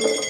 ಒಂದೇ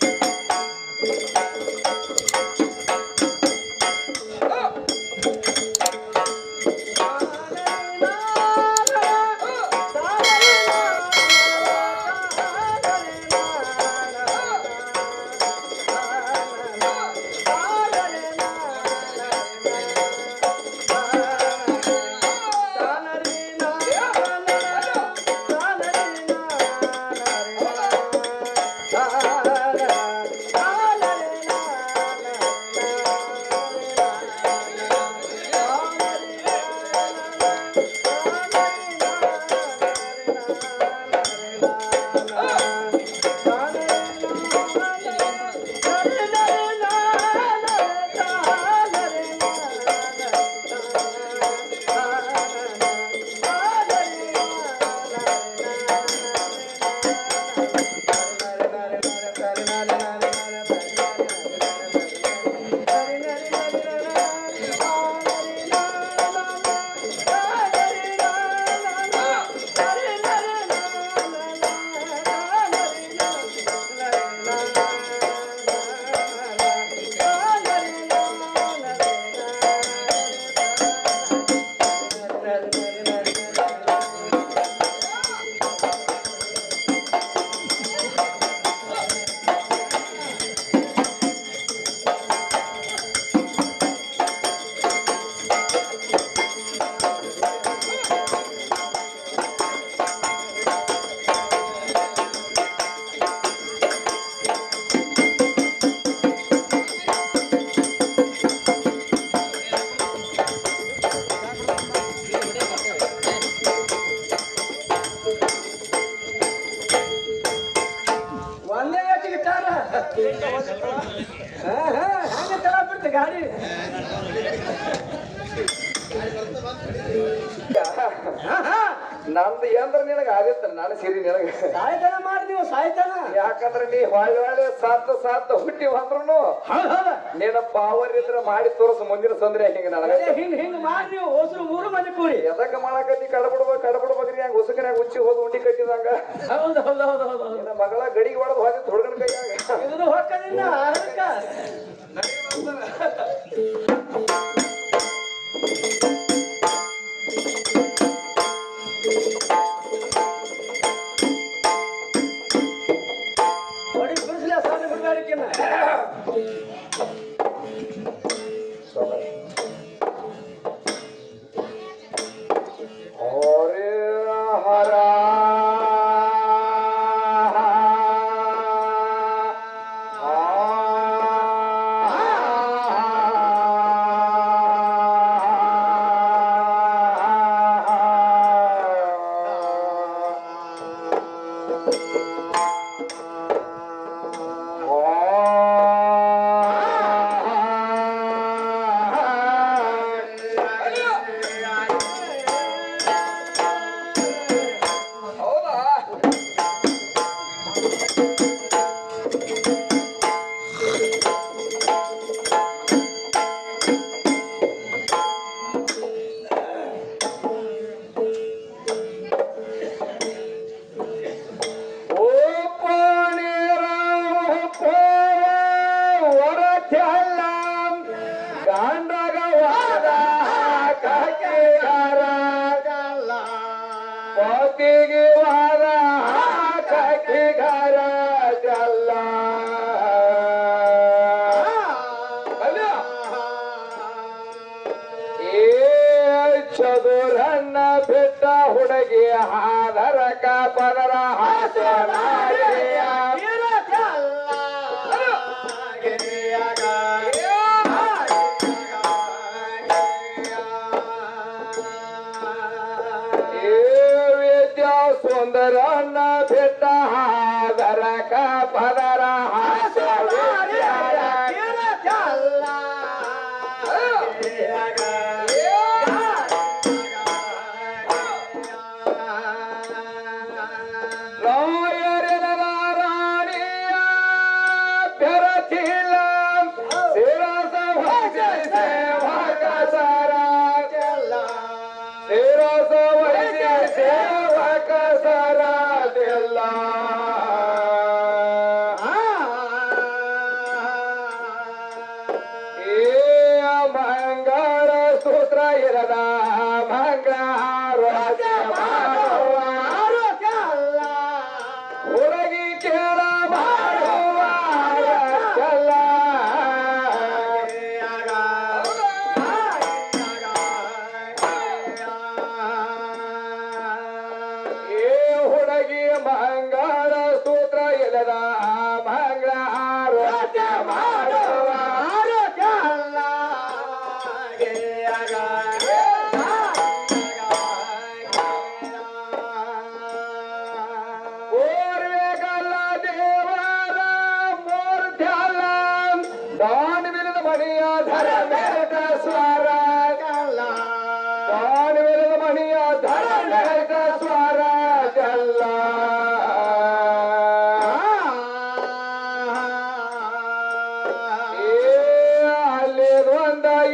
ಸಾತ್ ನೀನ ಪಾವರ್ ಇದ್ರ ಮಾಡಿ ತೋರಿಸ ಮುಂದಿನ ತೊಂದ್ರೆ ಹಿಂಗ ನನಗ ಹಿಂಗ್ ಹಿಂಗ್ ಮಾಡಿ ನೀವು ಹೋಸ್ರು ಮೂರು ಮಂದಿ ಕೂಡಿ. ಎದಕ್ಕ ಮಾಡಕತ್ತಿ ಕಡಬಿಡ್ಬೇಕು ಕಡಬಿಡ್ಬೇಕ್ರಿ ಹಂಗ ಉಸುಕನ್ಯಾಗ ಉಚ್ಚಿ ಹೋದ್ ಉಂಡಿ ಕಟ್ಟಿದಂಗ? ಹೌದು ಹೌದು ಹೌದು ಹೌದು ಹೌದು. ನಿನ್ನ ಮಗಳ ಗಡಿಗೆ ಹೊಡೆದು ಹೋಗಿ ಹುಡುಗನ ಕೈಯಾಗ? ಇದನ್ನು ಹೊಕ್ಕದಿಂದ ಅದಕ್ಕ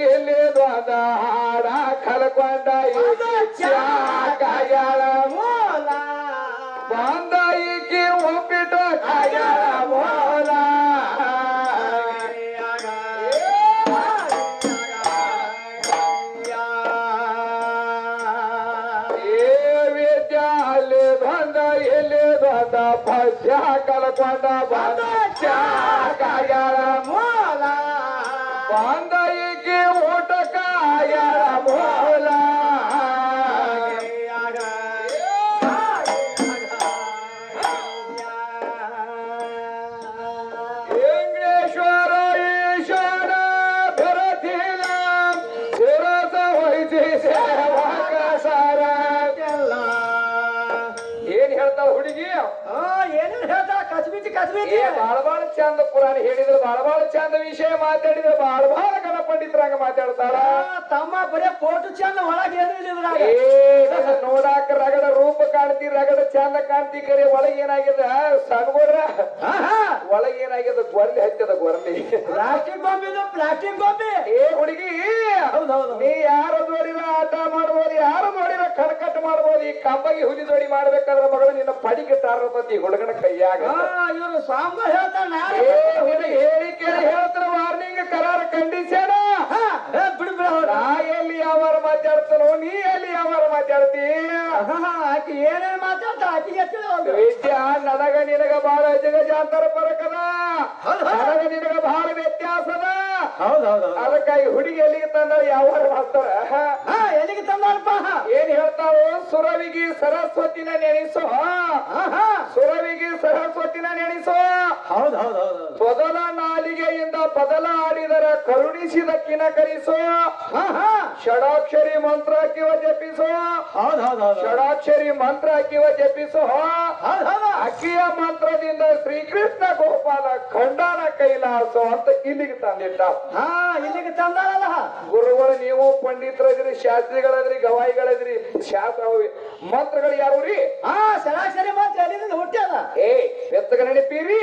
ಅಂದ ದೊಡ್ಡ ಹಾಡ ಕಲ್ಕೊಂಡ ಕಾಯಾಳ ಬಂದ ಈಕಿ ಒಪ್ಪಿಟ್ಟು ಕಾಯಾಳ ಮೋಲ. ಎಲ್ಲಿ ಬಂದ ಭಸ್ಯ ಕಲ್ಕೊಂಡ ಬಂದ ಕಾಯಾಳ ಬಾಳ ಬಾಳ ಚಂದ ಪುರಾಣ ಹೇಳಿದ್ರು ಬಾಳ ಬಾಳ ಚಂದ ವಿಷಯ ಮಾತಾಡಿದ್ರು ಬಾಳ ಬಾಳ ಪಂಡಿತರಂಗ ಮಾತಾಡ್ತಾರ ತಮ್ಮ ಬರೇ ಫೋಟೋ ಚಂದ ಒಳಗೆ ನೋಡಾಕ ರಗಡ ರೂಪ ಕಾಣ್ತಿ ರಗಡ ಚಂದ ಕಾಣ್ತಿ ಕರೆ ಒಳಗೆ ಏನಾಗ್ಯದ? ಸಣ್ಣ ಒಳಗೆ ಏನಾಗ್ಯದ? ಗೊರಲಿ ಹಚ್ಚದ ಗೊರಲಿ. Plastic ಬಾಂಬಿ plastic ಬಾಂಬಿ. ಏ ಹುಡುಗಿ! ನೀ ಯಾರು ನೋಡಿರ ಆಟ ಮಾಡ್ಬೋದು ಯಾರು ನೋಡಿರ ಕಣಕಟ್ಟು ಮಾಡ್ಬೋದು ಈ ಕಂಬಗಿ ಹುಲಿ ದೋಡಿ ಮಾಡ್ಬೇಕಾದ್ರ ಮಗಳು ನಿನ್ನ ಪಡಿಗೆ ತಾರತಿ ಹುಡುಗನ ಕೈಯಾಗ. ಇವರು ಸಾಂಬ ಹುಡುಗಿ ಹೇಳಿ ಕೇಳಿ ಹೇಳ್ತಾರ ಕರಾರ ಕಂಡೀಷನ್ ಬಿಡ್ಬಿಡ. ಎಲ್ಲಿ ಯಾವಾರ ಮಾತಾಡ್ತಾನೋ ನೀ ಎಲ್ಲಿ ಯಾವಾರ ಮಾತಾಡ್ತಿ? ಆಕಿ ಏನೇನ್ ಮಾತಾಡ್ತಾ ಆಕಿಗೆ ವಿದ್ಯಾ ನನಗ ನಿನಗ ಬಹಳ ಜಗಜಾಂತರ ಪರಕದ ಹೌದು. ನನಗ ನಿನಗ ಬಹಳ ವ್ಯತ್ಯಾಸದ. ಅದಕ್ಕಾಗಿ ಹುಡುಗಿ ಎಲ್ಲಿಗೆ ತಂದ ಯಾವಾರ ಮಾಡ್ತಾರ ಹಾ ಎಲ್ಲಿಗೆ ತಂದಾರಪ್ಪ ಏನ್ ಹೇಳ್ತಾವ? ಸುರವಿಗಿ ಸರಸ್ವತಿನ ನೆನೆಸೋ. ಹಾ. ಸುರವಿಗಿ ಸರಸ್ವತಿನ ನೆನೆಸೋ. ಹೌದು ಹೌದು ಹೌದು ತೊದಲ ನಾಲಿಗೆಯಿಂದ ಬದಲ ಆಡಿದರ ಕರುಣಿಸಿದ ಕಿನಕರಿಸೋ. ಹಾ ಷಡಾಕ್ಷರಿ ಮಂತ್ರ ಕಿವ ಜಪಿಸೋ. ಷಡಾಕ್ಷರಿ ಮಂತ್ರ ಅಕ್ಕಿವ ಜಪಿಸೋ ಅಕ್ಕಿಯ ಮಂತ್ರದಿಂದ ಶ್ರೀಕೃಷ್ಣ ಗೋಪಾಲ ಖಂಡನ ಕೈಲಾಸ ಅಂತ ಇಲ್ಲಿಗೆ ತಂದಿಟ್ಟ. ಹಾ ಇಲ್ಲಿಗೆ ತಂದಾರಲ್ಲ ಗುರುಗಳು ನೀವು ಪಂಡಿತರದ್ರಿ ಶಾಸ್ತ್ರಿಗಳದ್ರಿ ಗವಾಯಿಗಳದ್ರಿ ಶಾಸ್ತ್ರ ಮಂತ್ರಗಳು ಯಾರು ರೀ? ಹಾ ಸರಾಸರಿ ಮಂತ್ರ ಎಲ್ಲಿಂದ ಹುಟ್ಟ್ಯಾದ ಏ ಬೆತ್ತಗ ನೆನಪೀರಿ.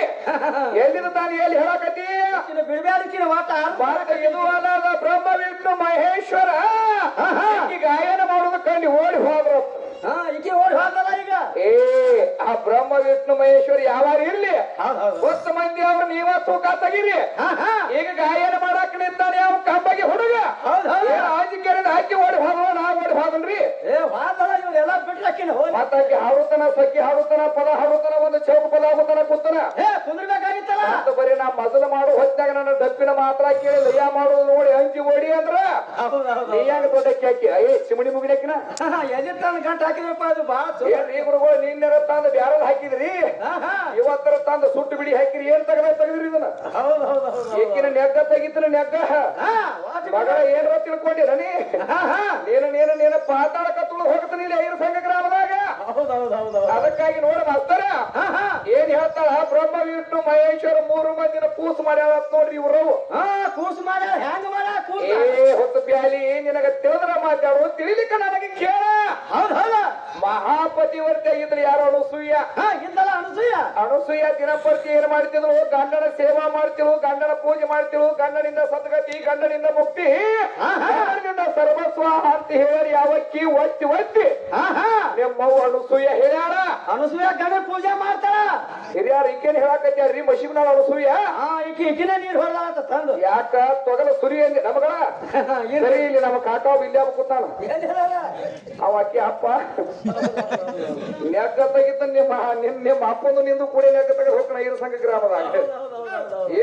ಎಲ್ಲಿಂದ ತಾನು ಎಲ್ಲಿ ಹೇಳಕತ್ತಿ? ಇನ್ನು ಬಿಡ್ಬ್ಯಾಡಕ್ಕಿನ ವಾಟ ಭಾರತ ಯದುವಾದ ಬ್ರಹ್ಮ ವಿಷ್ಣು ಮಹೇಶ್ವರ. ಗಾಯನ ಮಾಡೋದು ಕಂಡು ಓಡಿ ಹೋದ್ರು. ಹಾ ಈಕೆ ಓಡಿ ಹೋದಲ್ಲ ಏ ಆ ಬ್ರಹ್ಮ ವಿಷ್ಣು ಮಹೇಶ್ವರ ಯಾವಾರ ಇರ್ಲಿ? ಹೊತ್ತು ಮಂದಿ ಅವ್ರು ನೀವ ತೂಕ ತೆಗೀರಿ. ಹಾ ಹಾ. ಈಗ ಗಾಯನ ಮಾಡಾಕ ನಿಂತಾನೆ ಯಾವ ಕಂಬಗೆ ಹುಡುಗ. ಏನ್ ಹಾಕಿ ಓಡಿ ಹೋಗೋ ನಾ ಓಡಿ ಹೋಗಲ್ರಿ. ಏ ಇವರೆಲ್ಲ ಮತ್ತಾಕಿ ಹಾಡುತ್ತಾನ ಸಕ್ಕಿ ಹಾಡುತ್ತಾನ ಪದ ಹಾಡುತ್ತಾನ ಒಂದು ಚೌಕ ಪದ ಆಗುತ್ತಾನ ಕೂತಾನ. ಏ ಕುಂದ್ರಬೇಕಾಗಿತ್ತಲ್ಲ? ಅಂತ ಬರೀ ನಾ ಮೊದಲು ಮಾಡು ಹೊತ್ತಾಗ ನನ್ನ ಡಪ್ಪಿನ ಮಾತ್ರ ಕೇಳಿ ಲಯ ಮಾಡೋದು ನೋಡಿ ಅಂಜಿ ಓಡಿ ಅಂದ್ರ. ಹೌದು ಹೌದು ನೀ ಹೆಂಗ ದೊಡ್ಡಕ್ಕಿ ಹಾಕಿ ಅಯ್ಯ ಚಿಮಣಿ ಮುಗಿನಕ್ಕಿನ ಎಲ್ಲಿ ಗಂಟ ಗಂಟು ಹಾಕಿದ್ರಪ್ಪ ಅದು ಬಾ ಏನ್ರಿ ಈ ಗುರುಗಳು ನಿನ್ನೆರ ತಂದು ಬ್ಯಾರಲ್ ಹಾಕಿದ್ರಿ? ಇವತ್ತರ ತಂದು ಸುಟ್ಟು ಬಿಡಿ ಹಾಕಿರಿ ಏನ್ ತಗದ ತೆಗದ್ರಿ ಇದನ್ನ? ಈಕಿನ ನೆಗ್ಗ ತೆಗಿತಿನ ನೆಗ್ಗ. ಮಗಳ ಏನ್ರ ತಿಳ್ಕೊಂಡಿರ ನೀ? ಹಾ ಹಾ. ನೀನು ನೀನು ನೀನು ಪಾತಾಳ ಕತ್ತುಳು ಹೋಗ್ತಾನೆ ಇಲ್ಲಿ ಐರು ಸಂಘ ಗ್ರಾಮದಾಗ? ಅದಕ್ಕಾಗಿ ನೋಡ ಮಾಸ್ತರ ಹಾ ಹಾ. ಏನ್ ಹೇಳ್ತಾಳ? ಬ್ರಹ್ಮ ವಿಷ್ಣು ಮಹೇಶ್ವರ ಮೂರು ಮಂದಿನ ಕೂಸು ಮಾಡ್ಯಾಳ ನೋಡ್ರಿ ಇವ್ರು. ಹಾ ಕೂಸು ಮಾಡ್ಯಾರ ಕೂಸು? ಏ ಹೊತ್ತು ಬ್ಯಾಲಿ ನಿನಗ ತಿಳಿದ್ರ ಮಾತಾಡು ತಿಳಿಲಿಕ್ಕ ನನಗೆ ಕೇಳ. ಹೌದು ಮಹಾಪತಿ ವರ್ತ ಆಗಿದ್ರು ಯಾರು ಅನುಸೂಯ? ಹಾ ಇದ್ದಲ್ಲ ಅನಸೂಯ. ಅನುಸೂಯ ದಿನಪತಿ ಏನ್ ಮಾಡ್ತಿದ್ರು ಗಂಡನ ಸೇವಾ ಮಾಡ್ತಿರು ಗಂಡನ ಪೂಜೆ ಮಾಡ್ತಿರು ಗಂಡನಿಂದ ಸದ್ಗತಿ ಗಂಡನಿಂದ ಮುಕ್ತಿ ಗಂಡನಿಂದ ಸರ್ವಸ್ವ ಅಂತ ಹೇಳಿ ಯಾವಕ್ಕಿ ಒತ್ತಿ ಒತ್ತಿ. ಹಾ. ಹಾ ನಿಮ್ಮವ್ವ ಅನುಸೂಯ ಹೇಳ್ಯಾಳ ಅನಸೂಯ ಗಣೇಶ ಪೂಜೆ ಮಾಡ್ತಾರ. ಹಿರಿಯರ್ ಈಕೇನ್ ಹೇಳಕತ್ಯಾರ್ರಿ ಮಶಿಬ್ನಾಳ ಅನಸೂಯ? ಹಾ ಈಕಿ ಈಕಿನ ನೀರ್ ಹೊಡೆದಾಳ ಅಂತ ತಂದು. ಯಾಕ? ತೊಗಲ ಸುರಿ ಅಂದಿ ನಮಗಳ ಸರಿ ಇಲ್ಲಿ ನಮ್ಮ ಕಾಕಾವ್ ಇಲ್ಲೇ ಕೂತಾನ? ಅವ ಅಕ್ಕಿ ಅಪ್ಪ. ನೆಗ್ಗ ತೆಗಿತ ನಿಮ್ಮ ನಿಮ್ ನಿಮ್ಮ ಅಪ್ಪಂದು ನಿಂದು ಕೂಡ ನೆಗ್ಗ ತೆಗೆದು ಇರ ಸಂಘ ಗ್ರಾಮದಾಗ.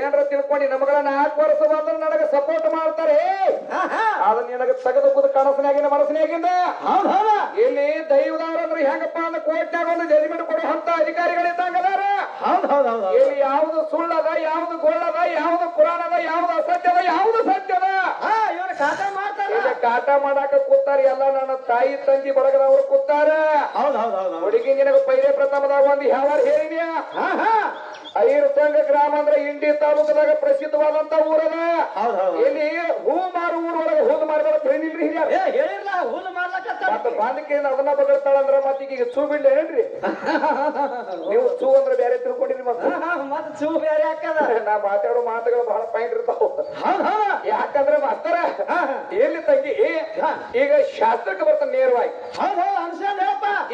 ಏನ್ರ ತಿಳ್ಕೊಂಡು ನಮಗಳ ನಾಲ್ಕು ವರ್ಷ ಬಂದ್ರೆ ನನಗೆ ಸಪೋರ್ಟ್ ಮಾಡ್ತಾರೆ. ಅದನ್ನ ನಿನಗೆ ತೆಗೆದು ಕುದ ಕನಸನಾಗಿನ ಮನಸ್ಸಿನಾಗಿಂದ ಇಲ್ಲಿ ದೈವದಾರಂದ್ರೆ ಹೆಂಗಪ್ಪ ಅಂದ್ರೆ ಕೋರ್ಟ್ನಾಗ ಒಂದು ಜಜ್ಮೆಂಟ್ ಕೊಡೋ ಅಂತ ಅಧಿಕಾರಿಗಳಿದ್ದಂಗದಾರ. ಇಲ್ಲಿ ಯಾವ್ದು ಸುಳ್ಳದ ಯಾವ್ದು ಗೊಳ್ಳದ ಯಾವ್ದು ಪುರಾಣದ ಯಾವ್ದು ಅಸತ್ಯದ ಯಾವ್ದು ಸತ್ಯದ? ಇವ್ರು ಖಾತೆ ಮಾಡ್ತಾರ. ಕಾಟ ಮಾಡಾಕ ಕೂತಾರ ಎಲ್ಲ ನನ್ನ ತಾಯಿ ತಂಗಿ ಬಳಗದವ್ರು ಕೂತಾರ. ಹುಡುಗಿ ನಿನಗ ಪೈಲೆ ಪ್ರಥಮದಾಗ ಒಂದು ಹಾ ಹೇಳಿದ್ಯಾ ಹಾ ತಂಗ ಗ್ರಾಮ ಅಂದ್ರೆ ಇಂಡಿ ತಾಲೂಕದಾಗ ಪ್ರಸಿದ್ಧವಾದಂತ ಊರದ ಇಲ್ಲಿ ಹೂ ಮಾರು ಊರೊಳಗೆ ಹೂಲ್ ಮಾಡಿದ್ರೆ ಹೇಳಿಲ್ರಿ ಮಾಡ್ಲಕತ್ತಾರ ಮತ್ತ ಅದನ್ನ ಬಗಳ್ತಾಳ ಅಂದ್ರ ಮತ್ತೆ ಈಗ ಚೂ ಬಿಡ್ಲ ಏನ್ರಿ? ನೀವು ಚೂ ಅಂದ್ರೆ ಬೇರೆ ತಿಳ್ಕೊಂಡಿರಿ ಮತ್ತೆ. ಮತ್ತ ಚೂ ಬೇರೆ ಹಾಕದ. ನಾ ಮಾತಾಡೋ ಮಾತುಗಳು ಬಹಳ ಪಾಯಿಂಟ್ ಇರ್ತಾವ. ಯಾಕಂದ್ರೆ ಮಾಸ್ತರ ಎಲ್ಲಿ ತಂಗಿ? ಈಗ ಶಾಸ್ತ್ರಕ್ಕೆ ಬರ್ತಾನೆ ನೇರವಾಗಿ.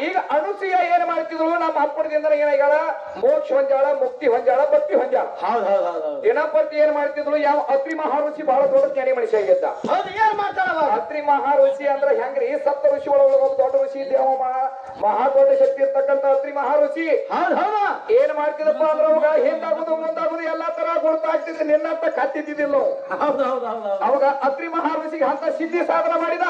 ಈಗ ಅನುಸೀಯ ಏನ್ ಮಾಡ್ತಿದ್ರು ನಮ್ಮ ಅಪ್ಪಣದಿಂದ ಏನಾಗ್ಯಾಳ? ಮೋಕ್ಷ ಹೊಂಜಾಳ ಮುಕ್ತಿ ಹೊಂಜಾಳ ಭಕ್ತಿ ಹೊಂಜಾಳ ಹೌದ್ ಹೌದ್ ಹೌದ್ ಹೌದ್. ದಿನಪತಿ ಏನ್ ಮಾಡ್ತಿದ್ರು ಯಾವ ಅತ್ರಿ ಮಹಾಋಷಿ ಬಹಳ ದೊಡ್ಡ ಜ್ಞಾನಿ ಮನುಷ್ಯ ಆಗಿದ್ದ. ಹೌದ್ ಏನ್ ಮಾಡ್ತಾರ ಅತ್ರಿ ಮಹಾಋಷಿ ಅಂದ್ರೆ ಹೆಂಗ್ರಿ? ಸಪ್ತ ಋಷಿ ಒಳಗೆ ಒಬ್ಬ ದೊಡ್ಡ ಋಷಿ ದೇವ ಮಹಾ ಮಹಾ ದೊಡ್ಡ ಶಕ್ತಿ ಇರ್ತಕ್ಕಂತ ಅತ್ರಿ ಹೌದ್ ಹೌದ. ಏನ್ ಮಾಡ್ತಿದಪ್ಪ ಅಂದ್ರೆ ಅವಾಗ ಹಿಂದಾಗುದು ಮುಂದಾಗುದು ಎಲ್ಲಾ ತರ ಗುರುತಾಗ್ತಿದ್ದು ನಿನ್ನಂತ ಕತ್ತಿದ್ದಿದ್ದಿಲ್ಲ ಅವ. ಹೌದ್ ಹೌದ್ ಹೌದ್ ಹೌದ್. ಅವಾಗ ಅತ್ರಿ ಮಹಾಋಷಿಗೆ ಅಂತ ಸಿದ್ಧಿ ಸಾಧನ ಮಾಡಿದ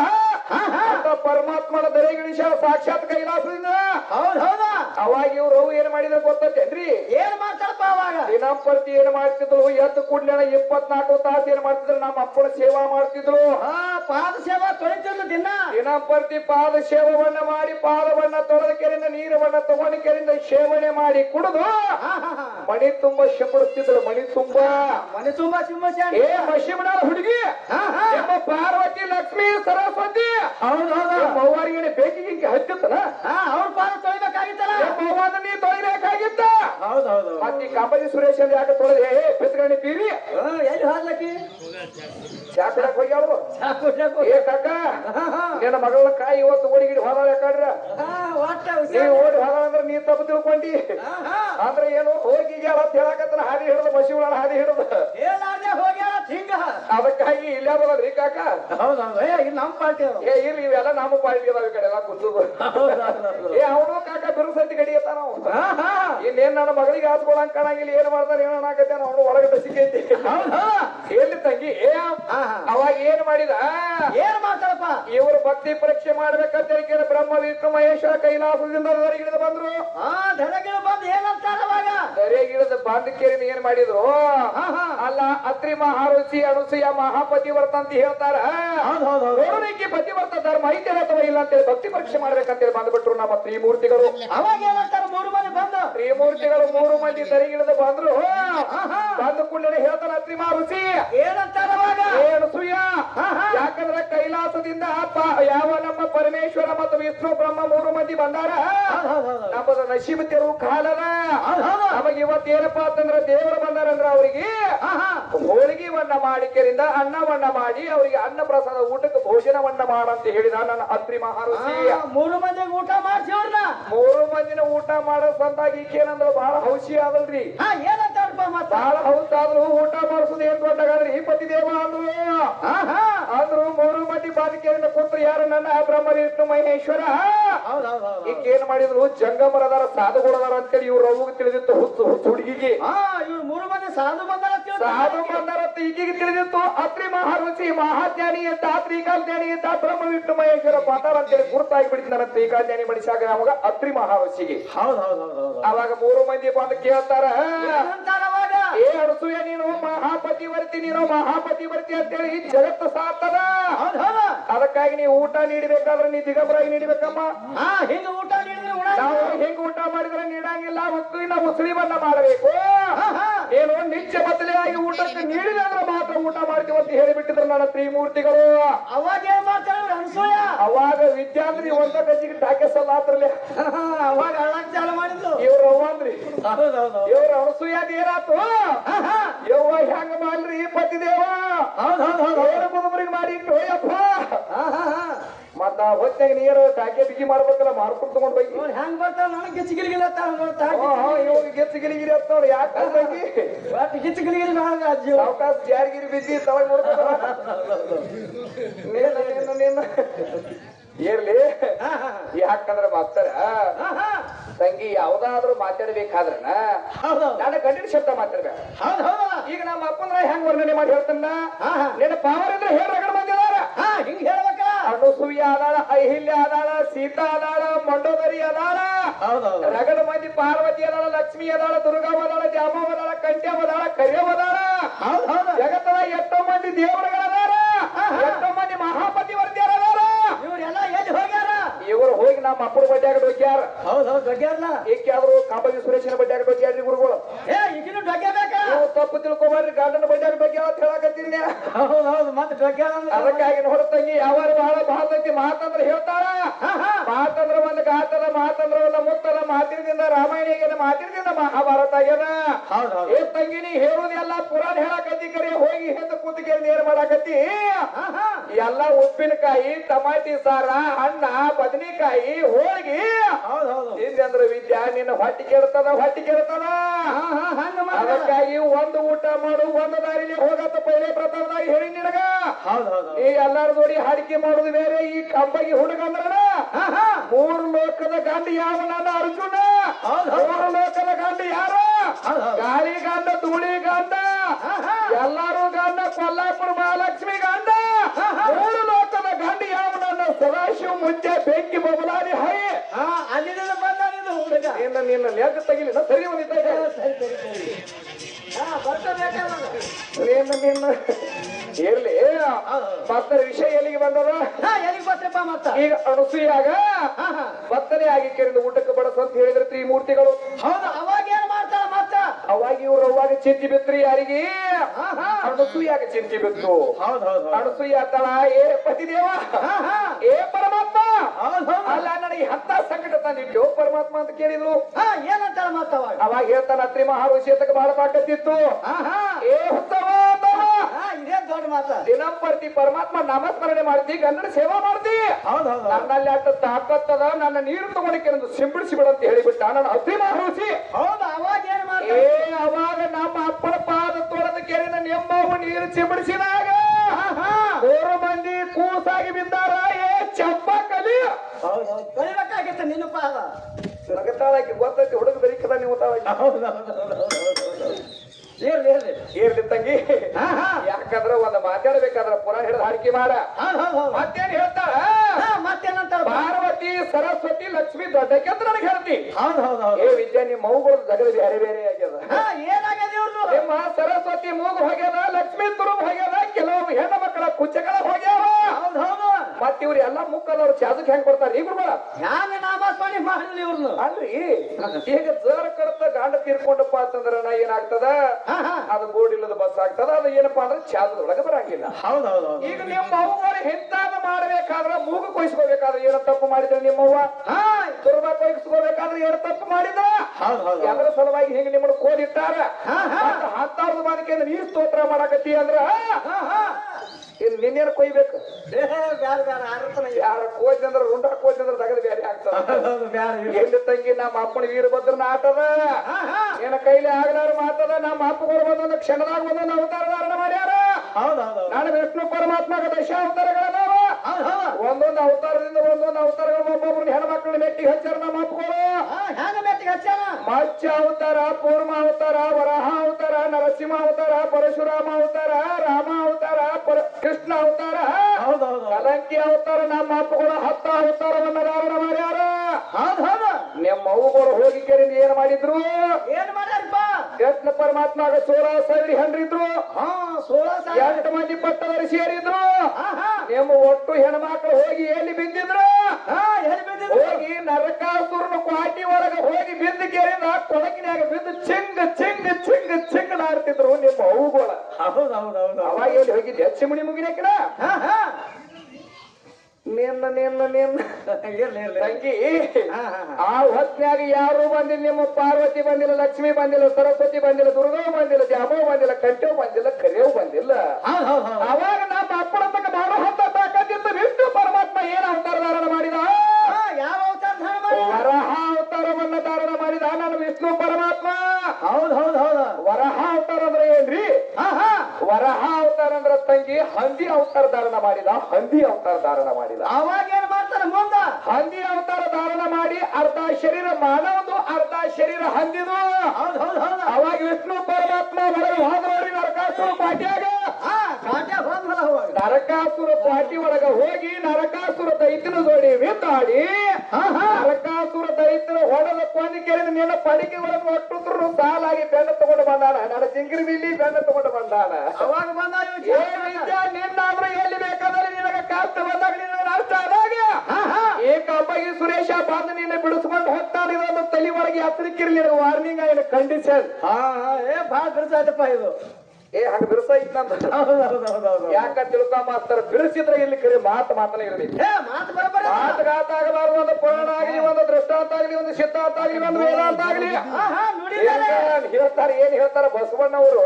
ಪರಮಾತ್ಮನ ದರೆಗಿಳಿಸ ಸಾಕ್ಷಾತ್ ಕೈಲಾಸದಿಂದ. ಹೌದ್ ಹೌದಾ. ಅವಾಗ ಇವ್ರು ಏನ್ ಮಾಡಿದ್ರು ಗೊತ್ತೇನ್ರಿ ಏನ್ ಮಾಡ್ತಾರಪ್ಪ ಅವಾಗ? ದಿನಂಪ್ರತಿ ಏನ್ ಮಾಡ್ತಿದ್ರು? ಎದ್ದು ಕೂಡ್ಲೇನ ಇಪ್ಪತ್ನಾಲ್ಕು ತಾಸು ಏನ್ ಮಾಡ್ತಿದ್ರು? ನಮ್ಮ ಅಪ್ಪನ ಸೇವಾ ಮಾಡ್ತಿದ್ರು. ಹಾ ಪಾದ ಸೇವಾ ತೊಳಿತಿದ್ರು ದಿನ. ದಿನಂಪ್ರತಿ ಪಾದ ಸೇವವನ್ನ ಮಾಡಿ ಪಾದವನ್ನ ತೊಳೆದ ಕೆರೆಯಿಂದ ನೀರವನ್ನ ತಗೊಂಡು ಕೆರೆಯಿಂದ ಸೇವನೆ ಮಾಡಿ ಕುಡಿದು ಮಣಿ ತುಂಬಾ ಶಂಬಡಿಸ್ತಿದ್ರು ಮಣಿ ತುಂಬ. ಮನೆ ತುಂಬಾ ಸಿಂಹಶಾಣಿ ಏ ಮಶಿಮಣ ಹುಡುಗಿ ಪಾರ್ವತಿ ಲಕ್ಷ್ಮಿ ಸರಸ್ವತಿ ಹೌದ ಅವ್ವಾರಿಗೆ ಬೇಕಿಗೆ ಹತ್ತಿತ್ತನ ಅವ್ರ ಪಾದ ತೊಳಿಬೇಕಾಗಿತ್ತಲ್ಲ? ಅವ್ವಾದ ನೀ ತೊಳಿಬೇಕಾಗಿತ್ತ ಹೌದೌದು ಹೌದು ಮತ್ತೆ ಈ ಕಾಂಬಾಜಿ ಸುರೇಶ್ ಅಲ್ಲಿ ಯಾಕೆ ತೊಳೆದೆ ಏ ಬಿಸ್ಗಣಿ ಬೀರಿ ಎಲ್ಲಿ ಹೋದ್ಲಕ್ಕಿ ಚಾ ಕುಡಕ್ ಸಾಕು ಏ ಕಾಕ ನಿನ್ನ ಮಗಳ ಕಾಯಿ ಇವತ್ತು ಓಡಿಗಿಡಿ ಹೋದ ಹೊಲ ಒಟ್ಟ ನೀ ಓಡಿ ಹೊಲ ಅಂದ್ರೆ ನೀ ತಪ್ಪು ತಿಳ್ಕೊಂಡಿ. ಅಂದ್ರೆ ಏನು ಹೋಗಿ ಅಂತ ಹೇಳಕತ್ತನ ಹಾದಿ ಹಿಡಿದು ಬಸಿ ಹಾದಿ ಹಿಡಿದು. ಹೋಗಿ ಹಿಂಗ ಅದಕ್ಕಾಗಿ ಇಲ್ಲ ಬರೋದ್ರಿ ಕಾಕ. ಹೌದ್ ಹೌದು ಏ ಇದು ನಮ್ಮ ಪಾರ್ಟಿ ಅದು. ಏ ಇಲ್ಲಿ ಇವೆಲ್ಲ ನಮ್ಮ ಪಾರ್ಟಿ ಅದಾವ ಈ ಕಡೆ ಎಲ್ಲ ಹೌದ್. ಏ ಅವನು ಕಾಕ ಬಿರುಸಂತಿ ಹಾ ಹಾ. ಇನ್ನೇನ್ ನನ್ನ ಮಗಳಿಗೆ ಹಾಸ್ಕೊಳಂಗ್ ಕಾಣಂಗಿಲ್ಲ ಏನ್ ಮಾಡ್ತಾನೆ ಏನೋ ಅನ್ನಕತ್ತೇನ ಅವನು ಒಳಗೆ ಬಸಿಕೈತಿ. ಎಲ್ಲಿ ತಂಗಿ? ಏ ಅವಾಗ ಏನ್ ಮಾಡಿದ? ಏನ್ ಮಾಡ್ತಾರಪ್ಪ? ಇವರು ಭಕ್ತಿ ಪರೀಕ್ಷೆ ಮಾಡ್ಬೇಕಂತ ಹೇಳಿ ಬ್ರಹ್ಮ ವಿಷ್ಣು ಮಹೇಶ್ವರ ಕೈಲಾಸದಿಂದ ಹೊರಗಿಳಿದು ಬಂದ್ರು. ದನಗಿಳ ಬಂದು ಏನಂತಾರ ಅವಾಗ? ದರೆಗಿಳಿದ ಬಾಂಧಕೇರಿನ ಏನ್ ಮಾಡಿದ್ರು? ಅಲ್ಲ ಅತ್ರಿ ಮಹಾರುಚಿ ಮಹಾಪತಿ ಮಹಾಪತಿವ್ರತ ಅಂತ ಹೇಳ್ತಾರ. ಹೌದ್ ಪತಿ ಹೌದ್. ನೋಡೋಣಿಕೆ ಪತಿವ್ರತ ಧರ್ಮ ಐತೆ ಅಥವಾ ಇಲ್ಲ ಅಂತೇಳಿ ಭಕ್ತಿ ಪರೀಕ್ಷೆ ಮಾಡ್ಬೇಕಂತೇಳಿ ಬಂದ್ಬಿಟ್ರು ನಮ್ಮ ತ್ರಿಮೂರ್ತಿಗಳು. ಅವಾಗ ಏನಂತಾರ ಮೂರು ಮಂದಿ ಬಂದ. ತ್ರಿಮೂರ್ತಿಗಳು ಮೂರು ಮಂದಿ ತರಿಗಿಳಿದ ಬಂದ್ರು. ಬಂದು ಕೂಡಲೇ ಹೇಳ್ತಾರ ಅತ್ರಿ ಋಷಿ ಏನಂತಾರ ಅವಾಗ ಯಾಕಂದ್ರೆ ಕೈಲಾಸದಿಂದ ಯಾವ ನಮ್ಮ ಪರಮೇಶ್ವರ ಮತ್ತು ವಿಷ್ಣು ಬ್ರಹ್ಮ ಮೂರು ಮಂದಿ ಬಂದಾರ. ನಮ್ಮದ ನಶೀಬ ತೆರವು ಕಾಲದ. ಅವಾಗ ಇವತ್ತೇನಪ್ಪ ನಮಗೆ ಇವತ್ತೇನಪ್ಪಾ ಅಂತಂದ್ರ ದೇವರು ಬಂದಾರಂದ್ರ ಅವರಿಗೆ ಹಾ ಹೋಳಿಗೆವನ್ನ ಮಾಡಿಕೆರಿಂದ ಅನ್ನವನ್ನ ಮಾಡಿ ಅವರಿಗೆ ಅನ್ನ ಪ್ರಸಾದ ಊಟಕ್ಕೆ ಭೋಜನವನ್ನ ಮಾಡಂತ ಹೇಳಿದ ನನ್ನ ಅತ್ರಿ ಮಹಾರುಷಿ. ಆ, ಮೂರು ಮಂದಿ ಊಟ ಮಾಡ್ಸಿ ಅವ್ರನ್ನ. ಮೂರು ಮಂದಿನ ಊಟ ಮಾಡೋ ಸಂತಾಗಿ ಈಕೇನಂದ್ರ ಬಹಳ ಹೌಸಿ ಆದಲ್ರಿ. ಬಹಳ ಹೌಸಾದ್ರು ಊಟ ಮಾಡಿಸೋದು ಏನ್ ದೊಡ್ಡಗಾದ್ರಿ ಈ ಪತಿ ದೇವ ಅಂದ್ರು. ಅಂದ್ರು ಮೂರು ಮಂದಿ ಬಾಲಿಕೆಯನ್ನ ಕೂತ್ರು ಯಾರು? ನನ್ನ ಬ್ರಹ್ಮ ವಿಷ್ಣು ಮಹೇಶ್ವರ. ಈಕೇನ್ ಮಾಡಿದ್ರು? ಜಂಗಮರದಾರ ಸಾಧುಗಳದಾರ ಅಂತೇಳಿ ಇವ್ರು ಅವ್ರಿಗೆ ತಿಳಿದಿತ್ತು ಹುಚ್ಚು ಹುಡುಗಿಗೆ. ಇವ್ರು ಮೂರು ಮಂದಿ ಸಾಧು ಹೇಳ್ತಾರೆ. ಸಾಧು ಬಂದರತ್ತ ಈಗೀಗ ತಿಳಿದಿತ್ತು. ಅತ್ರಿ ಮಹರ್ಷಿ ಮಹಾಜ್ಞಾನಿ ಅಂತ ತ್ರಿಕಾಲ್ಜ್ಞಾನಿ ಅಂತ ಬ್ರಹ್ಮ ವಿಷ್ಣು ಮಹೇಶ್ವರ ಬಂದಾರ ಅಂತೇಳಿ ಗುರುತಾಗಿ ಬಿಡ್ತಾರ ತ್ರಿಕಾಲ್ಜ್ಞಾನಿ ಮನುಷ್ಯಾಗ ನಮಗ ಅತ್ರಿ ಮಹಾರುಚಿಗೆ ಹೌದು ಹೌದು ಹೌದ್ ಹೌದ್ ಅವಾಗ ಮೂರು ಮಂದಿ ಬಂದು ಕೇಳ್ತಾರ ಏ ಅಣಸೂಯ ನೀನು ಮಹಾಪತಿ ಮಹಾಪತಿವರ್ತಿ ನೀನು ಮಹಾಪತಿವರ್ತಿ ಅಂತೇಳಿ ಈ ಜಗತ್ತು ಹೌದ ಅದಕ್ಕಾಗಿ ನೀವು ಊಟ ನೀಡಬೇಕಾದ್ರೆ ನೀ ದಿಗಂಬರಾಗಿ ನೀಡಬೇಕಮ್ಮ. ಹೆಂಗ ಹಿಂಗ ಊಟ ನೀಡಿದ್ರೆ ನಾವು ಹೆಂಗ್ ಊಟ ಮಾಡಿದ್ರೆ ನೀಡಂಗಿಲ್ಲ ಉಸಿರಿ ಮುಸ್ಲಿಮನ್ನ ಮಾಡಬೇಕು. ಏನು ನಿತ್ಯ ಬದಲಿಯಾಗಿ ಊಟಕ್ಕೆ ನೀಡಿದ್ರೆ ಮಾತ್ರ ಊಟ ಮಾಡ್ತೀವಿ ಅಂತ ಹೇಳಿಬಿಟ್ಟಿದ್ರು ನನ್ನ ತ್ರಿಮೂರ್ತಿಗಳು. ಅವಾಗ ಏನ್ ಅನ್ಸೂಯ? ಅವಾಗ ವಿದ್ಯಾರ್ಥಿ ಒಂದ ಗಜಿಗೆ ಟಾಕೆಸಲ್ಲ ಅದ್ರಲ್ಲಿ ಅವಾಗ ಅಳ್ಳಕ್ ಚಾಲು ಮಾಡಿದ್ರು. ಇವ್ರ ಅವ್ವಂದ್ರಿ ಇವ್ರ ಅನಸೂಯ ಹಾ ಯವ್ವ ಹೆಂಗ ಮಾಡ್ರಿ ಪತಿ ದೇವ ಹೌದ್ ಹೌದ್ ಹೌದ್ ಏನು ಕುದುಮರಿಗೆ ಮಾಡಿ ನೋಯಪ್ಪ ಹಾ ಹಾ ಹಾ. ಮತ್ತ ಹೊತ್ತಾಗ ನೀರು ಟಾಕೆ ಬಿಗಿ ಮಾಡ್ಬೇಕಲ್ಲ ಮಾರ್ಕೊಂಡು ತಗೊಂಡ್ ಹೋಗಿ ನೋಡ್ ಹೆಂಗ್ ಬರ್ತಾವ ನನಗೆ ಗಿಚ್ಚಿಗಿಲಿಗಿಲ್ಲ ಹಾ, ಅಂತ ಇವಾಗ ಗೆಚ್ಚ ಗಿಲಿಗಿರಿ ಅಂತ ನೋಡಿ ಯಾಕೆ ಹೋಗಿ ಒಟ್ಟು ಗಿಚ್ಚಿಗಿಲಿಗಿಲಿ ಭಾಳ ಅಜ್ಜಿ ಅವಕಾಶ ಜಾರಿಗಿರಿ ಬಿದ್ದಿ ತವ ನೋಡ್ತಾರ ನೀನು ನೀನು ನೀನು ಇರ್ಲಿ. ಹಾ ಹಾ ಯಾಕಂದ್ರೆ ಮಾಸ್ತರ. ಹಾ ಹಾ. ತಂಗಿ ಯಾವ್ದಾದ್ರು ಮಾತಾಡ್ಬೇಕಾದ್ರ ಹೌದ್ ಹೌದ್ ನಾನು ಗಂಡಿನ ಶಬ್ದ ಮಾತಾಡ್ಬೇಕು ಈಗ ನಮ್ಮ ಅಪ್ಪಂದ್ರ ಹೆಂಗ್ ವರ್ಣನೆ ಮಾಡಿ ಹೇಳ್ತಾನ ಹಾ ಹಾ. ನಿನ್ನ ಪಾವರ್ ಇದ್ರೆ ಹೇಳ ರಗಡ ಬಂದಿದಾರ ಹಾ ಹಿಂಗ್ ಹೇಳ್ಬೇಕಲ್ಲ ಅನುಸೂಯ ಅದಾಳ ಅಹಿಲ್ಯ ಅದಾಳ ಸೀತಾ ಅದಾಳ ಮಂಡೋದರಿ ಅದಾಳ ರಗಡ ಮಂದಿ ಪಾರ್ವತಿ ಅದಾಳ ಲಕ್ಷ್ಮಿ ಅದಾಳ ದುರ್ಗಾ ಅದಾಳ ಜಾಮವ ಅದಾಳ ಕಂಟ್ಯವ್ ಅದಾಳ ಕರ್ಯವ್ ಅದಾಳ ಜಗತ್ತದ ಎಷ್ಟೋ ಮಂದಿ ದೇವರುಗಳದಾರ ಎಷ್ಟೋ ಮಂದಿ ಮಹಾಪತಿ ವರ್ತಿಯರದಾರ ಇವರೆಲ್ಲ ಎಲ್ಲಿ ಇವರು ಹೋಗಿ ನಮ್ಮ ಅಪ್ಪನ ಬಡ್ಡಿಯಾಗ ಡೊಗ್ಯಾರ ಹೌದ್ ಹೌದ್ ಡೊಗ್ಯಾರ್ನ ಏಕೆ ಆದ್ರು ಕಾಂಬಾಜಿ ಸುರೇಶನ ಬಡ್ಡಿಯಾಗ ಡೊಗ್ಯಾರ್ರಿ ಗುರುಗಳು? ಏ ಈಗಿನ ನೀವು ತಪ್ಪು ತಿಳ್ಕೊಬಾರ್ರಿ ಗಾರ್ಡನ್ ಬಡ್ಡ್ಯಾಗ ಡೊಗ್ಯಾರ ಅಂತ ಹೇಳಕತ್ತೀನಿ ಹೌದು ಹೌದು ಮತ್ತೆ ಡೊಗ್ಯಾರ ಅದಕ್ಕಾಗಿ ಹೊರತಂಗಿ ತಂಗಿ ಯಾವಾರು ಬಹಳ ಮಾತಂತಿ ಮಾತಂದ್ರ ಹೇಳ್ತಾರ. ಮಾತಂದ್ರ ಒಂದ್ ಗಾತದ ಮಾತಂದ್ರ ಒಂದು ಮುತ್ತದ ಮಾತಿರ್ದಿಂದ ರಾಮಾಯಣ ಆಗ್ಯದ ಮಾತಿರ್ದಿಂದ ಮಹಾಭಾರತ ಆಗ್ಯದ. ಏ ತಂಗಿ ನೀ ಹೇಳುದೆಲ್ಲ ಪುರಾಣ ಹೇಳಕತ್ತಿ ಕರೆ ಹೋಗಿ ಹಿಂದ ಕೂತಿಗೆ ನೇರ್ ಮಾಡಾಕತ್ತಿ? ಎಲ್ಲ ಉಪ್ಪಿನಕಾಯಿ ಟಮಾಟಿ ಸಾರ ಹಣ್ಣ ಬದನೆಕಾಯಿ ಹೋಳಿಗೆ. ಹೌದ್ ವಿದ್ಯಾ ನಿನ್ನ ಹೊಟ್ಟಿ ಕೆಡ್ತದ ಹೊಟ್ಟಿ ಕೆಡ್ತದ. ಹಾ ಹಾ ಹಂಗ ಮಾಡ ಅದಕ್ಕಾಗಿ ಒಂದು ಊಟ ಮಾಡು ಒಂದು ದಾರಿಲಿ ಹೋಗತ್ತ ಪೈಲೆ ಪ್ರಥಮದಾಗಿ ಹೇಳಿ ನಿನಗ. ಈ ಎಲ್ಲಾರು ನೋಡಿ ಜೋಡಿ ಹಾಡಿಕೆ ಮಾಡುದು ಬೇರೆ ಈ ಕಂಬಗಿ ಹುಡುಗ ಅಂದ್ರ ಹಾ ಹಾ. ಮೂರು ಲೋಕದ ಗಂಡ ಯಾವ ನನ್ನ ಅರ್ಜುನ. ಮೂರು ಲೋಕದ ಗಂಡ ಯಾರ? ಗಾಳಿ ಗಂಡ ಧೂಳಿ ಗಂಡ ಎಲ್ಲಾರು ಗಂಡ ಕೊಲ್ಲಾಪುರ ಮಹಾಲಕ್ಷ್ಮಿ ಗಂಡ ಮೂರು ಲೋಕದ ಗಂಡ ಯಾವ ನನ್ನ ಸದಾಶಿವ ಮುಂಚೆ ಬೆಂಕಿ ಬಬಲಾರಿ ಹೈ. ಹಾ ಬಂದಾನಿದು ಹುಡುಗ. ನಿನ್ನ ನಿನ್ನ ಲೆಕ್ಕ ತಗಿಲಿನ ಸರಿ ಒಂದಿತ್ತ ಸರಿ ಸರಿ ಸರಿ. ಹಾ ಬರ್ಕೋಬೇಕಾದ್ರೆ ನಿನ್ನ ನಿನ್ನ. ಇರ್ಲಿ. ಹೌದ್ ಹೌದ್ ಮತ್ತೆ ವಿಷಯ ಎಲ್ಲಿಗೆ ಬಂದದ? ಹಾ ಎಲ್ಲಿಗೆ ಬರ್ತೀಪ್ಪ ಮತ್ತ? ಈಗ ಅಣಸುಯಾಗ ಬತ್ತನೆ ಆಗಿ ಕೆರೆದು ಊಟಕ್ಕೆ ಬಡಸ ಅಂತ ಹೇಳಿದ್ರೆ ತ್ರಿಮೂರ್ತಿಗಳು. ಹೌದು ಮತ್ತ ಅವಾಗ ಇವ್ರ ಅವಾಗ ಚಿಂತಿ ಬಿತ್ರಿ ಯಾರಿಗೆ? ಅಣಸುಯಾಗ ಚಿಂತಿ ಬಿತ್ತು? ಅಣಸುಯ ತಳ ಏ ಪತಿದೇವ! ಏ ಪರಮಾತ್ಮ! ಅಲ್ಲ ನನಗೆ ಹತ್ತ ಸಂಕಟ ತಂದಿಟ್ಟು ಪರಮಾತ್ಮ ಅಂತ ಕೇಳಿದ್ರು. ಹಾ ಏನಂತಾರ ಮತ್ತ ಅವಾಗ? ಹೇಳ್ತಾನ ಅತ್ರಿ ಮಹಾಋಷಿ ಅಂತ ಬಹಳ ತಾಕತ್ತಿತ್ತು ಏ ಹುತ್ತವ ಇದೇ ದೊಡ್ಡ ಮಾತ. ದಿನಂಪ್ರತಿ ಪರಮಾತ್ಮ ನಾಮಸ್ಮರಣೆ ಮಾಡ್ತಿ ಗಂಡನ ಸೇವಾ ಮಾಡ್ತಿ. ನನ್ನಲ್ಲಿ ಅಟ್ಟ ತಾಕತ್ತದ ನನ್ನ ನೀರು ತಗೊಳಕ್ಕೆ ಒಂದು ಸಿಂಪಡಿಸಿ ಬಿಡ ಅಂತ ಹೇಳಿಬಿಟ್ಟ ನನ್ನ ಅತ್ರಿ ಮಹರ್ಷಿ ಹೌದು ಅವಾಗ ಏನ್ ಏ ಅವಾಗ ನಮ್ಮ ಅಪ್ಪನ ಪಾದ ತೊಳೆದ ಕೆರೆನ ನಿಮ್ಮವು ನೀರು ಹಾ ಮೂರು ಮಂದಿ ಕೂಸಾಗಿ ಬಿದ್ದಾರ. ಏ ಚಪ್ಪ ಕಲಿ. ಕಲಿಬೇಕಾಗಿತ್ತು ನಿನ್ನ ಪಾದ. ರಗತಾಳಕ್ಕೆ ಗೊತ್ತೈತಿ ಹುಡುಗ ಬರೀಕದ ನೀವು ಇರ್ಲಿ ಇರ್ಲಿ. ಇರ್ಲಿ ತಂಗಿ. ಯಾಕಂದ್ರ ಒಂದ್ ಮಾತಾಡ್ಬೇಕಾದ್ರ ಪುರ ಹಿಡಿದು ಹಾಡಿಕೆ ಮಾಡ. ಮತ್ತೇನ್ ಹೇಳ್ತಾಳ ಹಾ ಮತ್ತೇನಂತಾರ ಪಾರ್ವತಿ ಸರಸ್ವತಿ ಲಕ್ಷ್ಮಿ ದೊಡ್ಡಕ್ಕೆ ಅಂತ ನನಗೆ ಹೇಳ್ತಿ. ಹೌದ್ ಹೌದ್ ಹೌದ್. ಏ ವಿದ್ಯಾ ನಿಮ್ಮ ಮೌಗಳು ಜಗದ ಬೇರೆ ಬೇರೆ ಆಗ್ಯದ. ಹಾ ಏನಾಗ್ಯದ ಇವ್ರದ್ದು ನಿಮ್ಮ ಸರಸ್ವತಿ ಮೂಗು ಹೋಗ್ಯದ ಲಕ್ಷ್ಮಿ ತುರುಬ್ ಹೋಗ್ಯದ ಕೆಲವು ಹೆಣ್ಣು ಮಕ್ಕಳ ಕುಚ್ಚಗಳ ಹೋಗ್ಯಾವ. ಹೌದ್ ಹೌದು. ಮತ್ ಇವ್ರು ಎಲ್ಲಾ ಮುಕ್ಕದವ್ರು ಚಾದಕ್ ಹೆಂಗ್ ಕೊಡ್ತಾರ ಈಗ ಗುರುಗಳ ಹ್ಯಾಂಗ ಮಾಡಲಿ ಇವ್ರನ್ನು ಅಲ್ರಿ. ಈಗ ಜರ ಕಡತ ಗಾಂಡ ತೀರ್ಕೊಂಡಪ್ಪ ಅಂತಂದ್ರ ನಾ ಏನಾಗ್ತದ? ಹಾ ಹಾ. ಅದು ಬೋರ್ಡ್ ಇಲ್ಲದ ಬಸ್ ಆಗ್ತದ. ಅದು ಏನಪ್ಪಾ ಅಂದ್ರೆ ಚಾದದೊಳಗೆ ಬರಂಗಿಲ್ಲ. ಹೌದ್ ಹೌದ್ ಹೌದ್ ಈಗ ನಿಮ್ಮ ಅವ್ವರು ಹಿಂತಾದ ಮಾಡ್ಬೇಕಾದ್ರ ಮೂಗ ಕೊಯ್ಸ್ಕೋಬೇಕಾದ್ರೆ ಏನ ತಪ್ಪು ಮಾಡಿದ್ರೆ ನಿಮ್ಮವ್ವ? ಹಾ. ತುರ್ಬ ಕೊಯ್ಸ್ಕೋಬೇಕಾದ್ರೆ ಏನ ತಪ್ಪು ಮಾಡಿದ? ಯಾವ್ದ್ರ ಸಲುವಾಗಿ ಹಿಂಗ ನಿಮ್ಮನ್ನ ಕೋದಿಟ್ಟಾರ ಹಾ, ಹಾ. ಹತ್ತಾವ್ರದ ಬಾದಕ್ಕೆ ನೀರ್ ಸ್ತೋತ್ರ ಮಾಡಾಕತ್ತಿ ಅಂದ್ರ ಇನ್ ನಿನ್ನೇನು ಕೊಯ್ಬೇಕು. ಬ್ಯಾಡ ಆರತನ ಯಾರ ಕೋಚ್ ಅಂದ್ರೆ ರುಂಡ ಕೋಚ್ ಅಂದ್ರೆ ತಗದ್ ಬೇರೆ ಆಗ್ತದ. ಎಲ್ಲಿ ತಂಗಿ ನಮ್ಮ ಅಪ್ಪನ ವೀರಭದ್ರನ ಆಟದ. ಏನ ಕೈಲಿ ಆಗ್ಲಾರ ಮಾತದ ನಮ್ಮ ಅಪ್ಪಗಳು ಒಂದೊಂದು ಕ್ಷಣದಾಗ ಒಂದೊಂದು ಅವತಾರ ಧಾರಣ ಮಾಡ್ಯಾರ ನಾನು ವಿಷ್ಣು ಪರಮಾತ್ಮಗ ಹೌದ್ ಒಂದೊಂದು ಅವತಾರದಿಂದ ಒಂದೊಂದು ಅವತಾರಗಳು ಒಬ್ಬೊಬ್ರು ಹೆಣ್ಮಕ್ಳು ಮೆಟ್ಟಿಗೆ ಹಚ್ಚಾರ ನಮ್ಮ ಅಪ್ಪಗಳು. ಹಾ ಹ್ಯಾಂಗ ಮೆಟ್ಟಿಗೆ ಹಚ್ಚಾನ ಮತ್ಸ್ಯ ಅವತಾರ ಪೂರ್ಮ ಅವತಾರ ವರಾಹ ಅವತಾರ ನರಸಿಂಹ ಅವತಾರ ಪರಶುರಾಮ ಅವತಾರ ರಾಮ ಅವತಾರ ಕೃಷ್ಣ ಅವತಾರ. ಕಲಂಕಿ ಅವತಾರ ನಮ್ಮ ಅಪ್ಪಗಳು ಹತ್ತ ಅವತಾರವನ್ನ ಧಾರಣ ಮಾಡ್ಯಾರ. ಹೌದ್ ಹೌದ್. ನಿಮ್ಮ ಅವುಗಳು ಹೋಗಿ ಕೇರಿಂದ ಏನ್ ಮಾಡಿದ್ರು? ಏನ್ ಮಾಡ್ಯಾರಪ್ಪ? ಕೃಷ್ಣ ಪರಮಾತ್ಮಾಗ ಸೋಳ ಸಾವಿರ ಹೆಂಡ್ರಿದ್ರು ಹಾ ಸೋಳ ಸಾವಿರ ಎಂಟು ಮಂದಿ ಪಟ್ಟವರು ಸೇರಿದ್ರು ಹಾ ಹಾ ನಿಮ್ಮ ಒಟ್ಟು ಹೆಣ್ಮಕ್ಳು ಹೋಗಿ ಎಲ್ಲಿ ಬಿದ್ದಿದ್ರು? ಹೋಗಿ ನರಕಾಸುರನ ಕ್ವಾಟಿ ಒಳಗ ಹೋಗಿ ಬಿದ್ದ ಕೇಳಿದ ಕೊಡಕಿನಾಗ ಬಿದ್ದು ಚಿಂಗ್ ಚಿಂಗ್ ಚಿಂಗ್ ಚಿಂಗ್ ನಾಡ್ತಿದ್ರು ನಿಮ್ಮ ಅವುಗಳ. ಅವಾಗ ಎಲ್ಲಿ ಹೋಗಿದ್ದೆ? ಹಾ ಹಾ. ನಿನ್ನ ನಿನ್ನ ನಿನ್ನ. ತಂಗಿ ಆ ಹೊತ್ನ್ಯಾಗ ಯಾರು ಬಂದಿಲ್ಲ ನಿಮ್ಮ ಪಾರ್ವತಿ ಬಂದಿಲ್ಲ ಲಕ್ಷ್ಮಿ ಬಂದಿಲ್ಲ ಸರಸ್ವತಿ ಬಂದಿಲ್ಲ ದುರ್ಗಾ ಬಂದಿಲ್ಲ ಜಾಮೋ ಬಂದಿಲ್ಲ ಕಂಟೆವ್ ಬಂದಿಲ್ಲ ಕರಿಯವ್ ಬಂದಿಲ್ಲ. ಅವಾಗ ನಮ್ಮ ಅಪ್ಪನ ತಕ್ಕ ಮಾಡೋ ಹಂತ ತಾಕತ್ತಿತ್ತು ವಿಷ್ಣು ಪರಮಾತ್ಮ ಏನ ಅವತಾರ ಧಾರಣ ಮಾಡಿದ ಹಾ ಯಾವ ಅವತಾರ ಧಾರಣ ಮಾಡಿ ವರಹ ಅವತಾರವನ್ನ ಧಾರಣ ಮಾಡಿದ ನನ್ನ ವಿಷ್ಣು ಪರಮಾತ್ಮ ಹೌದ್ ಹೌದ್ ಹೌದ್ ವರಹ ಅವತಾರ ಅಂದ್ರೆ ಏನ್ರಿ ಹಾ ಹಾ ವರಹ ಅವತಾರ ಅಂದ್ರ ತಂಗಿ ಹಂದಿ ಅವತಾರ ಧಾರಣ ಮಾಡಿದ ಹಂದಿ ಅವತಾರ ಧಾರಣ ಮಾಡಿದ. ಅವಾಗ ಏನ್ ಮಾಡ್ತಾರ ಮುಂದ? ಹಂದಿ ಅವತಾರ ಧಾರಣ ಮಾಡಿ ಅರ್ಧ ಶರೀರ ಮಾನವದು ಅರ್ಧ ಶರೀರ ಹಂದಿದು. ಹೌದ್ ಹೌದ್ ಹೌದ್. ಅವಾಗ ವಿಷ್ಣು ಪರಮಾತ್ಮ ಹೊರಗೆ ಹೋದ್ರಿ ನರಕಾಸುರ ಪಾಟಿಯಾಗ. ನರಕಾಸುರ ಪಾಟಿ ಒಳಗ ಹೋಗಿ ನರಕಾಸುರ ದೈತ್ಯನ ನೋಡಿ ವಿತ್ತಾಡಿ ನರಕಾಸುರ ದೈತ್ಯನ ಹೊಡೆದ ಕೊಂದು ಕೇಳಿದ ನಿನ್ನ ಪಡಿಕೆಗಳನ್ನು ಒಟ್ಟುದ್ರು ಸಾಲಾಗಿ ಬೆನ್ನ ತಗೊಂಡು ಬಂದಾನ. ನನ್ನ ಜಿಂಗಿರಿ ಬಿಲ್ಲಿ ಬೆನ್ನ ತಗೊಂಡು ಬಂದಾನ. ಅವಾಗ ಬಂದಾರ ಸುರೇಶ ಬಾದನಿಯನ್ನು ನಿನ್ನ ಬಿಡಿಸ್ಕೊಂಡು ಹೋಗ್ತಾನೆ ಇದೊಂದು ತಲೆ ಒಳಗೆ ಹತ್ತಿರಕ್ಕಿರ್ಲಿ ವಾರ್ನಿಂಗ್ ಆಗಿದೆ ಕಂಡೀಷನ್ ಹಾ ಏ ಭಾಳ ಬಿರ್ಸಾಯ್ತಪ್ಪ ಇದು. ಏ ಹಂಗ ಹೌದು ಹೌದು ಯಾಕ ತಿಳ್ಕೊ ಮಾಸ್ತರ ಬಿಡಿಸಿದ್ರೆ ಇಲ್ಲಿ ಕರಿ ಮಾತು ಮಾತನ ಇರಲಿ ಏ ಮಾತು ಬರೋಬ್ಬರ ಮಾತುಗಾತ ಆಗಬಾರ್ದು ಒಂದು ಪುರಾಣ ಆಗಲಿ ಒಂದು ದೃಷ್ಟಾಂತ ಆಗಲಿ ಒಂದು ಸಿದ್ಧಾಂತ ಆಗಲಿ ಒಂದು ವೇದಾಂತ ಆಗಲಿ. ಹೇಳ್ತಾರೆ ಏನ್ ಹೇಳ್ತಾರೆ ಬಸವಣ್ಣವರು.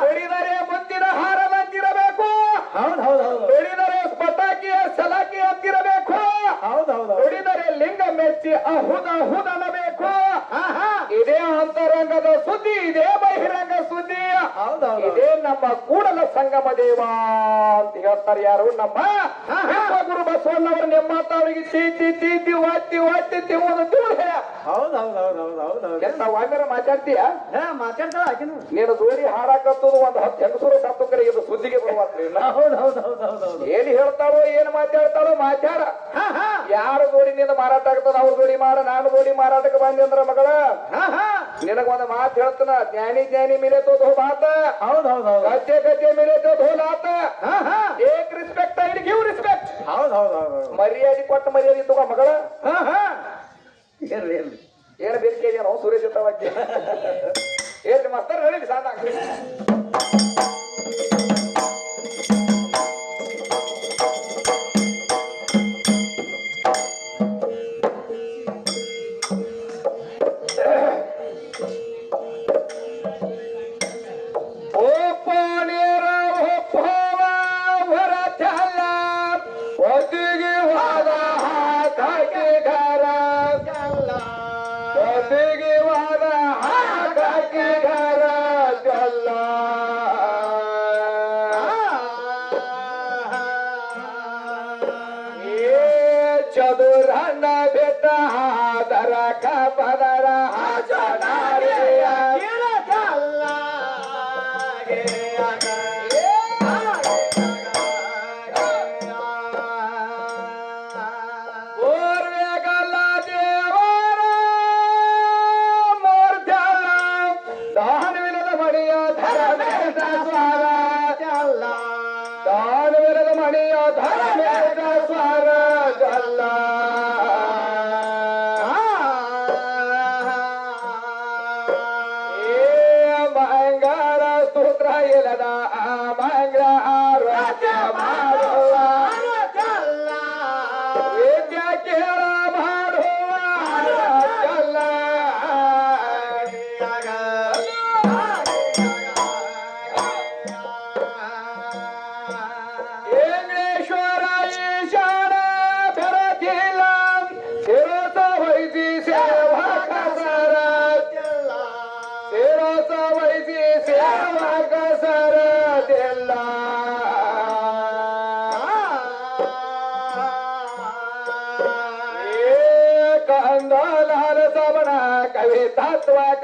ನುಡಿದರೆ ಮುಂದಿನ ಹಾರದಂತಿರಬೇಕು ಹೌದು ಹೌದು ಹೌದು ನುಡಿದರೆ ಪಟಾಕಿಯ ಸಲಾಕಿ ಅಂತಿರಬೇಕು ಹೌದು ಹೌದು ಹೌದು ನುಡಿದರೆ ಲಿಂಗ ಮೆಚ್ಚಿ ಅಹುದ ಅಹುದ ಅನ್ನಬೇಕು ಹಾ ಹಾ ಇದೇ ಅಂತರಂಗದ ಸುದ್ದಿ ಇದೇ ಬಹಿರಂಗ ಸುದ್ದಿ. ಇದೇ ನಮ್ಮ ಕೂಡಲ ಸಂಗಮ ದೇವ ಅಂತ ಹೇಳ್ತಾರೆ ಯಾರು? ನಮ್ಮ ಗುರು ಬಸವಣ್ಣವರು ನಿಮ್ಮ ತಾವಿಗೆ ಚೀತಿ ಚೀತಿ ಒತ್ತಿ ಒತ್ತಿ ತಿಮ್ಮದು ತಿಳಿದ ಹೌದು ಹೌದು ಹೌದು ಹೌದು ಹೌದು ಹೌದು ಎಂತ ವಾಗ್ಯರ ಮಾತಾಡ್ತೀಯ? ಹೇ ಮಾತಾಡ್ತಾಳ ಆಕಿನು ನೀನು ಜೋಡಿ ಹಾಡಾಕತ್ತದು ಒಂದು ಹತ್ತು ಹೆಂಗಸೂರು ಸತ್ತು ಕರೆ ಇದು ಸುದ್ದಿಗೆ ಬರುವಂತ ಹೌದು ಹೌದು ಹೌದು ಹೌದು ಹೌದು ಏನ್ ಹೇಳ್ತಾಳೋ ಏನ್ ಮಾತಾಡ್ತಾಳೋ ಮಾತಾಡ. ಹಾ ಹಾ. ಯಾರು ಜೋಡಿನಿಂದ ಮಾರಾಟ ಆಗ್ತದ ಅವ್ರ ಜೋಡಿ ಮಾಡ ನಾನು ಜೋಡಿ ಮಾರಾಟಕ್ಕೆ ಬಂದೆ ಅಂದ್ರ ಮಗಳ. ಹಾ ಹಾ. ನಿನಗ ಒಂದ್ ಮಾತ್ ಹೇಳ್ತಾನ ಜ್ಞಾನಿ ಜ್ಞಾನಿ ಮಿಲೆ ತೋ ಧೋ ಬಾತ ಹೌದು ಹೌದು ಹೌದು ಗದ್ದೆ ಗದ್ದೆ ಮಿಲೆ ತೋ ಧೋ ಲಾತ ಹಾ ಹಾ. ಏಕ್ ರಿಸ್ಪೆಕ್ಟ್ ಐಡ್ ಗಿವ್ ರಿಸ್ಪೆಕ್ಟ್ ಹೌದು ಹೌದು ಹೌದು ಮರ್ಯಾದೆ ಕೊಟ್ಟ ಮರ್ಯಾದೆ ತಗೋ ಮಗಳ. ಹಾ ಹಾ. ಇರ್ಲಿ ಇರ್ಲಿ ಏನು ಬೇಡಿಕೆ ಏನೋ ಸುರೇಶ್ ಇತ್ತ ಬಗ್ಗೆ ಏನ್ರಿ ಮಸ್ತಾರ ಹೇಳಿ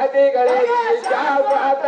ಕಥೆಗಳಿಗೆ ಶಾಶ್ವತ